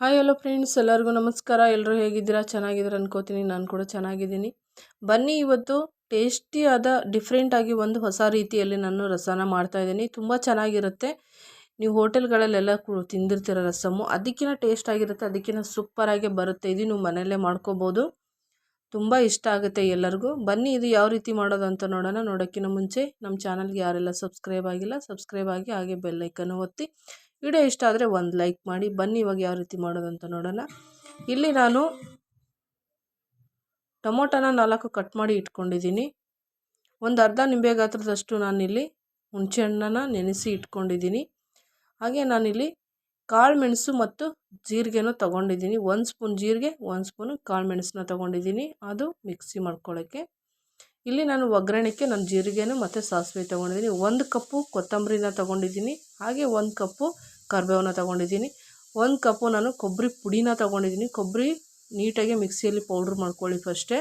Hi hello friends ಎಲ್ಲರಿಗೂ ನಮಸ್ಕಾರ. ಎಲ್ಲರೂ ಹೇಗಿದ್ದೀರಾ? ಚೆನ್ನಾಗಿದ್ದೀರಾ ಅನ್ಕೋತೀನಿ. ನಾನು ಕೂಡ ಚೆನ್ನಾಗಿದ್ದೀನಿ. ಬನ್ನಿ, ಇವತ್ತು ಟೇಸ್ಟಿಯಾದ ಡಿಫ್ರೆಂಟಾಗಿ ಒಂದು ಹೊಸ ರೀತಿಯಲ್ಲಿ ನಾನು ರಸನ ಮಾಡ್ತಾಯಿದ್ದೀನಿ ತುಂಬ ಚೆನ್ನಾಗಿರುತ್ತೆ. ನೀವು ಹೋಟೆಲ್ಗಳಲ್ಲೆಲ್ಲ ಕು, ತಿಂದಿರ್ತೀರ ರಸಮ್ಮು. ಅದಕ್ಕಿಂತ ಟೇಸ್ಟ್ ಆಗಿರುತ್ತೆ ಅದಕ್ಕಿಂತ ಸೂಪರಾಗಿ ಬರುತ್ತೆ. ಇದು ನೀವು ಮನೆಯಲ್ಲೇ ಮಾಡ್ಕೋಬೋದು. ತುಂಬ ಇಷ್ಟ ಆಗುತ್ತೆ ಎಲ್ಲರಿಗೂ. ಬನ್ನಿ, ಇದು ಯಾವ ರೀತಿ ಮಾಡೋದು ಅಂತ ನೋಡೋಣ. ನೋಡೋಕ್ಕಿಂತ ಮುಂಚೆ ನಮ್ಮ ಚಾನಲ್ಗೆ ಯಾರೆಲ್ಲ ಸಬ್ಸ್ಕ್ರೈಬ್ ಆಗಿಲ್ಲ ಸಬ್ಸ್ಕ್ರೈಬ್ ಆಗಿ ಹಾಗೆ ಬೆಲ್ಲೈಕನ್ನು ಒತ್ತಿ. ವಿಡಿಯೋ ಇಷ್ಟ ಆದರೆ ಒಂದು ಲೈಕ್ ಮಾಡಿ, ಬನ್ನಿ ಇವಾಗ ಯಾವ ರೀತಿ ಮಾಡೋದು ಅಂತ ನೋಡೋಣ. ಇಲ್ಲಿ ನಾನು ಟೊಮೊಟೊನ ನಾಲ್ಕು ಕಟ್ ಮಾಡಿ ಇಟ್ಕೊಂಡಿದ್ದೀನಿ. ಒಂದು ಅರ್ಧ ನಿಂಬೆ ಗಾತ್ರದಷ್ಟು ನಾನಿಲ್ಲಿ ಹುಣಸೆಹಣ್ಣನ್ನು ನೆನೆಸಿ ಇಟ್ಕೊಂಡಿದ್ದೀನಿ. ಹಾಗೆ ನಾನಿಲ್ಲಿ ಕಾಳು ಮೆಣಸು ಮತ್ತು ಜೀರಿಗೆನೂ ತೊಗೊಂಡಿದ್ದೀನಿ. ಒಂದು ಸ್ಪೂನ್ ಜೀರಿಗೆ, ಒಂದು ಸ್ಪೂನು ಕಾಳು ಮೆಣಸನ್ನ ತೊಗೊಂಡಿದ್ದೀನಿ ಅದು ಮಿಕ್ಸಿ ಮಾಡ್ಕೊಳ್ಳೋಕ್ಕೆ. ಇಲ್ಲಿ ನಾನು ಒಗ್ಗರಣೆಗೆ ನಾನು ಜೀರಿಗೆನೂ ಮತ್ತು ಸಾಸಿವೆ ತೊಗೊಂಡಿದ್ದೀನಿ. ಒಂದು ಕಪ್ಪು ಕೊತ್ತಂಬರಿನ ತೊಗೊಂಡಿದ್ದೀನಿ. ಹಾಗೆ ಒಂದು ಕಪ್ಪು ಕರಿಬೇವನ್ನ ತೊಗೊಂಡಿದ್ದೀನಿ. ಒಂದು ಕಪ್ಪು ನಾನು ಕೊಬ್ಬರಿ ಪುಡಿನ ತೊಗೊಂಡಿದ್ದೀನಿ. ಕೊಬ್ಬರಿ ನೀಟಾಗಿ ಮಿಕ್ಸಿಯಲ್ಲಿ ಪೌಡ್ರ್ ಮಾಡ್ಕೊಳ್ಳಿ ಫಸ್ಟೇ.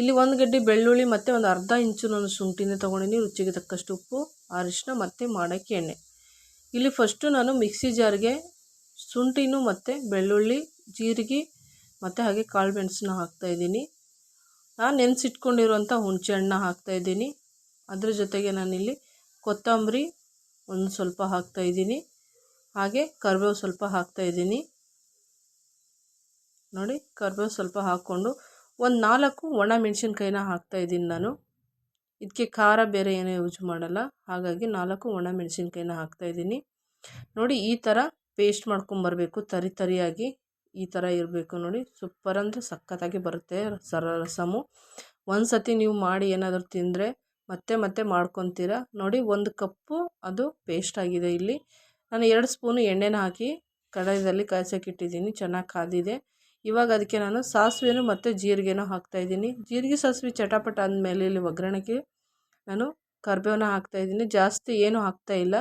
ಇಲ್ಲಿ ಒಂದು ಗಡ್ಡೆ ಬೆಳ್ಳುಳ್ಳಿ ಮತ್ತು ಒಂದು ಅರ್ಧ ಇಂಚು ನಾನು ಶುಂಠಿನೇ ತೊಗೊಂಡಿದ್ದೀನಿ. ರುಚಿಗೆ ತಕ್ಕಷ್ಟು ಉಪ್ಪು ಅರಿಶಿನ ಮತ್ತು ಮಾಡೋಕ್ಕೆ ಎಣ್ಣೆ. ಇಲ್ಲಿ ಫಸ್ಟು ನಾನು ಮಿಕ್ಸಿ ಜಾರ್ಗೆ ಶುಂಠಿನೂ ಮತ್ತು ಬೆಳ್ಳುಳ್ಳಿ, ಜೀರಿಗೆ ಮತ್ತು ಹಾಗೆ ಕಾಳು ಮೆಣಸನ್ನ ಹಾಕ್ತಾಯಿದ್ದೀನಿ ನಾನು ನೆನೆಸಿಟ್ಕೊಂಡಿರುವಂಥ ಹುಣಸೆ ಹಣ್ಣು ಹಾಕ್ತಾಯಿದ್ದೀನಿ ಅದ್ರ ಜೊತೆಗೆ ನಾನಿಲ್ಲಿ ಕೊತ್ತಂಬರಿ ಒಂದು ಸ್ವಲ್ಪ ಹಾಕ್ತಾಯಿದ್ದೀನಿ ಹಾಗೆ ಕರಿಬೇವು ಸ್ವಲ್ಪ ಹಾಕ್ತಾಯಿದ್ದೀನಿ ನೋಡಿ, ಕರಿಬೇವು ಸ್ವಲ್ಪ ಹಾಕ್ಕೊಂಡು ಒಂದು ನಾಲ್ಕು ಒಣ ಮೆಣಸಿನ್ಕಾಯಿನ ಹಾಕ್ತಾಯಿದ್ದೀನಿ ನಾನು. ಇದಕ್ಕೆ ಖಾರ ಬೇರೆ ಏನೂ ಯೂಸ್ ಮಾಡಲ್ಲ. ಹಾಗಾಗಿ ನಾಲ್ಕು ಒಣ ಮೆಣಸಿನ್ಕಾಯಿನ ಹಾಕ್ತಾಯಿದ್ದೀನಿ ನೋಡಿ, ಈ ಥರ ಪೇಸ್ಟ್ ಮಾಡ್ಕೊಂಬರ್ಬೇಕು ತರಿ ತರಿಯಾಗಿ ಈ ಥರ ಇರಬೇಕು ನೋಡಿ. ಸೂಪರ್ ಅಂದರೆ ಸಖತ್ತಾಗಿ ಬರುತ್ತೆ. ಸರ ರಸಮು. ಒಂದು ಸತಿ ನೀವು ಮಾಡಿ ಏನಾದರೂ ತಿಂದರೆ ಮತ್ತೆ ಮತ್ತೆ ಮಾಡ್ಕೊತೀರ? ನೋಡಿ ಒಂದು ಕಪ್ಪು, ಅದು ಪೇಸ್ಟ್ ಆಗಿದೆ ಇಲ್ಲಿ. ನಾನು ಎರಡು ಸ್ಪೂನು ಎಣ್ಣೆನ ಹಾಕಿ ಕಡಾಯದಲ್ಲಿ ಕಾಯ್ಸೋಕೆ ಇಟ್ಟಿದ್ದೀನಿ, ಚೆನ್ನಾಗಿ ಕಾದಿದೆ. ಇವಾಗ ಅದಕ್ಕೆ ನಾನು ಸಾಸಿವೆನೂ ಮತ್ತು ಜೀರಿಗೆನೂ ಹಾಕ್ತಾಯಿದ್ದೀನಿ ಜೀರಿಗೆ ಸಾಸಿವೆ ಚಟಾಪಟ ಅಂದಮೇಲೆ ಇಲ್ಲಿ ಒಗ್ಗರಣೆಗೆ ನಾನು ಕರ್ಬೇವನ್ನ ಹಾಕ್ತಾಯಿದ್ದೀನಿ ಜಾಸ್ತಿ ಏನೂ ಹಾಕ್ತಾಯಿಲ್ಲ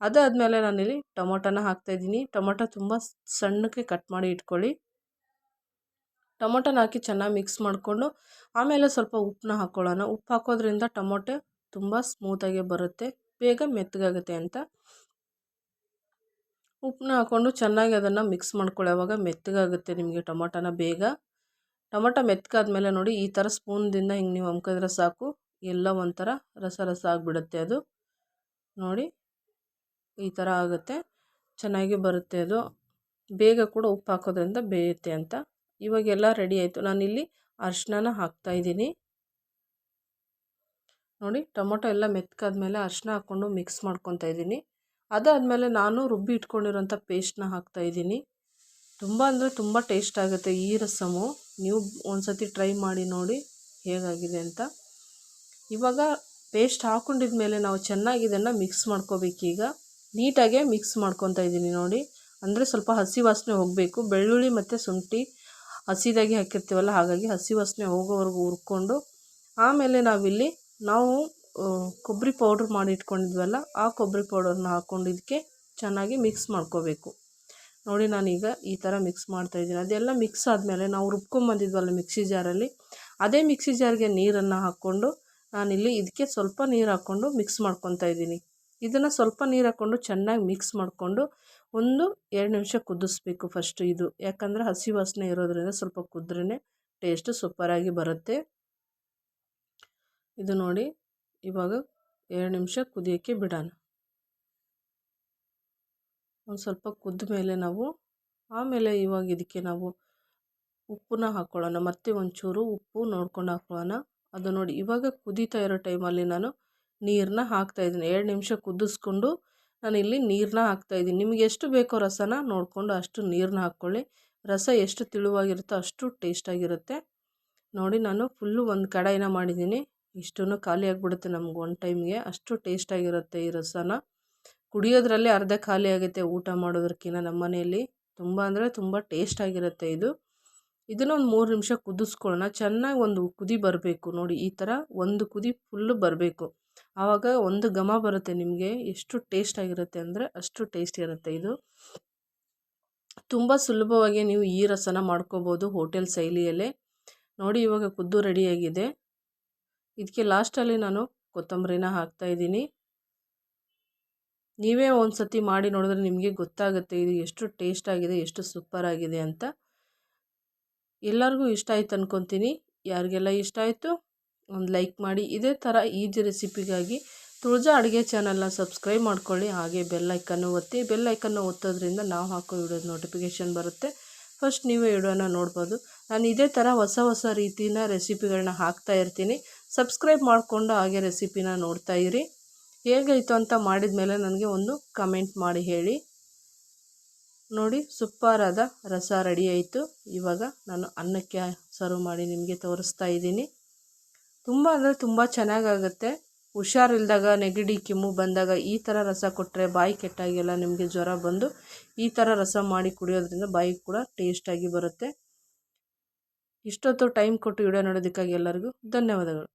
ಅದಾದಮೇಲೆ ನಾನಿಲ್ಲಿ ಟೊಮೊಟೊನ ಹಾಕ್ತಾಯಿದ್ದೀನಿ ಟೊಮೊಟೊ ತುಂಬ ಸಣ್ಣಕ್ಕೆ ಕಟ್ ಮಾಡಿ ಇಟ್ಕೊಳ್ಳಿ. ಟೊಮೊಟೊನ ಹಾಕಿ ಚೆನ್ನಾಗಿ ಮಿಕ್ಸ್ ಮಾಡಿಕೊಂಡು, ಆಮೇಲೆ ಸ್ವಲ್ಪ ಉಪ್ಪನ್ನ ಹಾಕ್ಕೊಳ್ಳೋಣ ಉಪ್ಪು ಹಾಕೋದ್ರಿಂದ ಟೊಮೊಟೊ ತುಂಬ ಸ್ಮೂತಾಗಿ ಬರುತ್ತೆ. ಬೇಗ ಮೆತ್ತಗಾಗುತ್ತೆ ಅಂತ. ಉಪ್ಪನ್ನ ಹಾಕ್ಕೊಂಡು ಚೆನ್ನಾಗಿ ಅದನ್ನು ಮಿಕ್ಸ್ ಮಾಡ್ಕೊಳ್ಳೋವಾಗ ಮೆತ್ತಗಾಗುತ್ತೆ ನಿಮಗೆ ಟೊಮೊಟೊನ ಬೇಗ. ಟೊಮೊಟೊ ಮೆತ್ತಗಾದ್ಮೇಲೆ ನೋಡಿ, ಈ ಥರ ಸ್ಪೂನ್ದಿಂದ ಹಿಂಗೆ ನೀವು ಅಮ್ಕಿದ್ರೆ ಸಾಕು. ಎಲ್ಲ ಒಂಥರ ರಸ ರಸ ಆಗಿಬಿಡುತ್ತೆ ಅದು. ನೋಡಿ, ಈ ಥರ ಆಗುತ್ತೆ. ಚೆನ್ನಾಗಿ ಬರುತ್ತೆ ಅದು. ಬೇಗ ಕೂಡ ಉಪ್ಪು ಹಾಕೋದ್ರಿಂದ ಬೇಯುತ್ತೆ ಅಂತ. ಇವಾಗೆಲ್ಲ ರೆಡಿ ಆಯಿತು. ನಾನಿಲ್ಲಿ ಅರ್ಶಿನ ಹಾಕ್ತಾಯಿದ್ದೀನಿ ನೋಡಿ, ಟೊಮೊಟೊ ಎಲ್ಲ ಮೆತ್ಕಾದ್ಮೇಲೆ ಅರ್ಶಿನ ಹಾಕ್ಕೊಂಡು ಮಿಕ್ಸ್ ಮಾಡ್ಕೊತಾ ಇದ್ದೀನಿ. ಅದಾದಮೇಲೆ ನಾನು ರುಬ್ಬಿ ಇಟ್ಕೊಂಡಿರೋಂಥ ಪೇಸ್ಟ್ನ ಹಾಕ್ತಾಯಿದ್ದೀನಿ ತುಂಬ ಅಂದರೆ ತುಂಬ ಟೇಸ್ಟ್ ಆಗುತ್ತೆ ಈ ರಸಮು. ನೀವು ಒಂದು ಸತಿ ಟ್ರೈ ಮಾಡಿ ನೋಡಿ ಹೇಗಾಗಿದೆ ಅಂತ. ಇವಾಗ ಪೇಸ್ಟ್ ಹಾಕ್ಕೊಂಡಿದ ಮೇಲೆ ನಾವು ಚೆನ್ನಾಗಿ ಇದನ್ನು ಮಿಕ್ಸ್ ಮಾಡ್ಕೋಬೇಕೀಗ ನೀಟಾಗೆ ಮಿಕ್ಸ್ ಮಾಡ್ಕೊತಾ ಇದ್ದೀನಿ ನೋಡಿ. ಅಂದರೆ ಸ್ವಲ್ಪ ಹಸಿ ವಾಸನೆ ಹೋಗಬೇಕು. ಬೆಳ್ಳುಳ್ಳಿ ಮತ್ತು ಶುಂಠಿ ಹಸಿದಾಗಿ ಹಾಕಿರ್ತೀವಲ್ಲ, ಹಾಗಾಗಿ ಹಸಿ ವಾಸನೆ ಹೋಗೋವರೆಗೂ ಹುರ್ಕೊಂಡು, ಆಮೇಲೆ ನಾವಿಲ್ಲಿ ನಾವು ಕೊಬ್ಬರಿ ಪೌಡ್ರ್ ಮಾಡಿ ಇಟ್ಕೊಂಡಿದ್ವಲ್ಲ, ಆ ಕೊಬ್ಬರಿ ಪೌಡರ್ನ ಹಾಕ್ಕೊಂಡು ಇದಕ್ಕೆ ಚೆನ್ನಾಗಿ ಮಿಕ್ಸ್ ಮಾಡ್ಕೋಬೇಕು. ನೋಡಿ ನಾನೀಗ ಈ ಥರ ಮಿಕ್ಸ್ ಮಾಡ್ತಾಯಿದ್ದೀನಿ ಅದೆಲ್ಲ ಮಿಕ್ಸ್ ಆದಮೇಲೆ ನಾವು ರುಬ್ಕೊಂಬಂದಿದ್ವಲ್ಲ ಮಿಕ್ಸಿ ಜಾರಲ್ಲಿ, ಅದೇ ಮಿಕ್ಸಿ ಜಾರ್ಗೆ ನೀರನ್ನು ಹಾಕ್ಕೊಂಡು ನಾನಿಲ್ಲಿ ಇದಕ್ಕೆ ಸ್ವಲ್ಪ ನೀರು ಹಾಕ್ಕೊಂಡು ಮಿಕ್ಸ್ ಮಾಡ್ಕೊತಾ ಇದ್ದೀನಿ. ಇದನ್ನು ಸ್ವಲ್ಪ ನೀರು ಹಾಕ್ಕೊಂಡು ಚೆನ್ನಾಗಿ ಮಿಕ್ಸ್ ಮಾಡಿಕೊಂಡು ಒಂದು ಎರಡು ನಿಮಿಷ ಕುದಿಸ್ಬೇಕು ಫಸ್ಟು ಇದು. ಯಾಕಂದರೆ ಹಸಿ ವಾಸನೆ ಇರೋದ್ರಿಂದ ಸ್ವಲ್ಪ ಕುದ್ರೇ ಟೇಸ್ಟ್ ಸೂಪರಾಗಿ ಬರುತ್ತೆ. ಇದು ನೋಡಿ, ಇವಾಗ ಎರಡು ನಿಮಿಷ ಕುದಿಯೋಕ್ಕೆ ಬಿಡೋಣ. ಒಂದು ಸ್ವಲ್ಪ ಕುದ್ದ ಮೇಲೆ ನಾವು, ಆಮೇಲೆ ಇವಾಗ ಇದಕ್ಕೆ ನಾವು ಉಪ್ಪನ್ನ ಹಾಕ್ಕೊಳ್ಳೋಣ ಮತ್ತೆ ಒಂಚೂರು ಉಪ್ಪು ನೋಡ್ಕೊಂಡು ಹಾಕ್ಕೊಳ್ಳೋಣ ಅದು ನೋಡಿ, ಇವಾಗ ಕುದೀತಾ ಇರೋ ಟೈಮಲ್ಲಿ ನಾನು ನೀರನ್ನ ಹಾಕ್ತಾಯಿದ್ದೀನಿ ಎರಡು ನಿಮಿಷ ಕುದಿಸ್ಕೊಂಡು ನಾನು ಇಲ್ಲಿ ನೀರನ್ನ ಹಾಕ್ತಾಯಿದ್ದೀನಿ ನಿಮಗೆ ಎಷ್ಟು ಬೇಕೋ ರಸನ ನೋಡಿಕೊಂಡು ಅಷ್ಟು ನೀರನ್ನ ಹಾಕ್ಕೊಳ್ಳಿ. ರಸ ಎಷ್ಟು ತಿಳುವಾಗಿರುತ್ತೋ ಅಷ್ಟು ಟೇಸ್ಟಾಗಿರುತ್ತೆ ನೋಡಿ, ನಾನು ಫುಲ್ಲು ಒಂದು ಕಡಾಯಿನ ಮಾಡಿದ್ದೀನಿ. ಇಷ್ಟೂ ಖಾಲಿ ಆಗಿಬಿಡುತ್ತೆ ನಮ್ಗೆ ಒನ್ ಟೈಮ್ಗೆ ಅಷ್ಟು ಟೇಸ್ಟಾಗಿರುತ್ತೆ ಈ ರಸನ. ಕುಡಿಯೋದ್ರಲ್ಲಿ ಅರ್ಧ ಖಾಲಿ ಆಗುತ್ತೆ ಊಟ ಮಾಡೋದ್ರಕ್ಕಿಂತ ನಮ್ಮ ಮನೆಯಲ್ಲಿ. ತುಂಬ ಅಂದರೆ ತುಂಬ ಟೇಸ್ಟಾಗಿರುತ್ತೆ ಇದು. ಇದನ್ನು ಒಂದು ಮೂರು ನಿಮಿಷ ಕುದಿಸ್ಕೊಳ್ಳೋಣ. ಚೆನ್ನಾಗಿ ಒಂದು ಕುದಿ ಬರಬೇಕು. ನೋಡಿ, ಈ ಥರ ಒಂದು ಕುದಿ ಫುಲ್ಲು ಬರಬೇಕು. ಆವಾಗ ಒಂದು ಘಮ ಬರುತ್ತೆ ನಿಮಗೆ, ಎಷ್ಟು ಟೇಸ್ಟಾಗಿರುತ್ತೆ ಅಂದರೆ ಅಷ್ಟು ಟೇಸ್ಟ್ ಇರುತ್ತೆ ಇದು. ತುಂಬ ಸುಲಭವಾಗಿ ನೀವು ಈ ರಸನ ಮಾಡ್ಕೋಬೋದು ಹೋಟೆಲ್ ಶೈಲಿಯಲ್ಲೇ. ನೋಡಿ ಇವಾಗ ಕುದ್ದು ರೆಡಿಯಾಗಿದೆ ಇದಕ್ಕೆ ಲಾಸ್ಟಲ್ಲಿ ನಾನು ಕೊತ್ತಂಬರಿನ ಹಾಕ್ತಾಯಿದ್ದೀನಿ ನೀವೇ ಒಂದು ಸತಿ ಮಾಡಿ ನೋಡಿದ್ರೆ ನಿಮಗೆ ಗೊತ್ತಾಗುತ್ತೆ ಇದು ಎಷ್ಟು ಟೇಸ್ಟ್ ಆಗಿದೆ, ಎಷ್ಟು ಸೂಪರ್ ಆಗಿದೆ ಅಂತ. ಎಲ್ಲರಿಗೂ ಇಷ್ಟ ಆಯ್ತು ಅಂದ್ಕೊತೀನಿ ಯಾರಿಗೆಲ್ಲ ಇಷ್ಟ ಆಯಿತು ಒಂದು ಲೈಕ್ ಮಾಡಿ. ಇದೇ ಥರ ಈಜಿ ರೆಸಿಪಿಗಾಗಿ ತುಳಜಾ ಅಡುಗೆ ಚಾನಲ್ನ ಸಬ್ಸ್ಕ್ರೈಬ್ ಮಾಡ್ಕೊಳ್ಳಿ. ಹಾಗೆ ಬೆಲ್ ಐಕನ್ನು ಒತ್ತಿ. ಬೆಲ್ ಐಕನ್ನು ಒತ್ತೋದ್ರಿಂದ ನಾವು ಹಾಕೋ ವಿಡಿಯೋ ನೋಟಿಫಿಕೇಷನ್ ಬರುತ್ತೆ. ಫಸ್ಟ್ ನೀವು ವಿಡಿಯೋನ ನೋಡ್ಬೋದು. ನಾನು ಇದೇ ಥರ ಹೊಸ ಹೊಸ ರೀತಿನ ರೆಸಿಪಿಗಳನ್ನ ಹಾಕ್ತಾ ಇರ್ತೀನಿ. ಸಬ್ಸ್ಕ್ರೈಬ್ ಮಾಡಿಕೊಂಡು ಹಾಗೆ ರೆಸಿಪಿನ ನೋಡ್ತಾ ಇರಿ. ಹೇಗಾಯಿತು ಅಂತ ಮಾಡಿದ ಮೇಲೆ ನನಗೆ ಒಂದು ಕಮೆಂಟ್ ಮಾಡಿ ಹೇಳಿ. ನೋಡಿ, ಸೂಪರಾದ ರಸ ರೆಡಿ ಆಯಿತು. ಇವಾಗ ನಾನು ಅನ್ನಕ್ಕೆ ಸರ್ವ್ ಮಾಡಿ ನಿಮಗೆ ತೋರಿಸ್ತಾ ಇದ್ದೀನಿ. ತುಂಬ ಅಂದರೆ ತುಂಬ ಚೆನ್ನಾಗಾಗುತ್ತೆ. ಹುಷಾರಿಲ್ದಾಗ ನೆಗಡಿ, ಕೆಮ್ಮು ಬಂದಾಗ ಈ ಥರ ರಸ ಕೊಟ್ಟರೆ ಬಾಯಿ ಕೆಟ್ಟಾಗೆಲ್ಲ ನಿಮಗೆ ಜ್ವರ ಬಂದು ಈ ಥರ ರಸ ಮಾಡಿ ಕುಡಿಯೋದ್ರಿಂದ ಬಾಯಿ ಕೂಡ ಟೇಸ್ಟಾಗಿ ಬರುತ್ತೆ. ಇಷ್ಟೊತ್ತು ಟೈಮ್ ಕೊಟ್ಟು ವಿಡಿಯೋ ನೋಡೋದಕ್ಕಾಗಿ ಎಲ್ಲರಿಗೂ ಧನ್ಯವಾದಗಳು.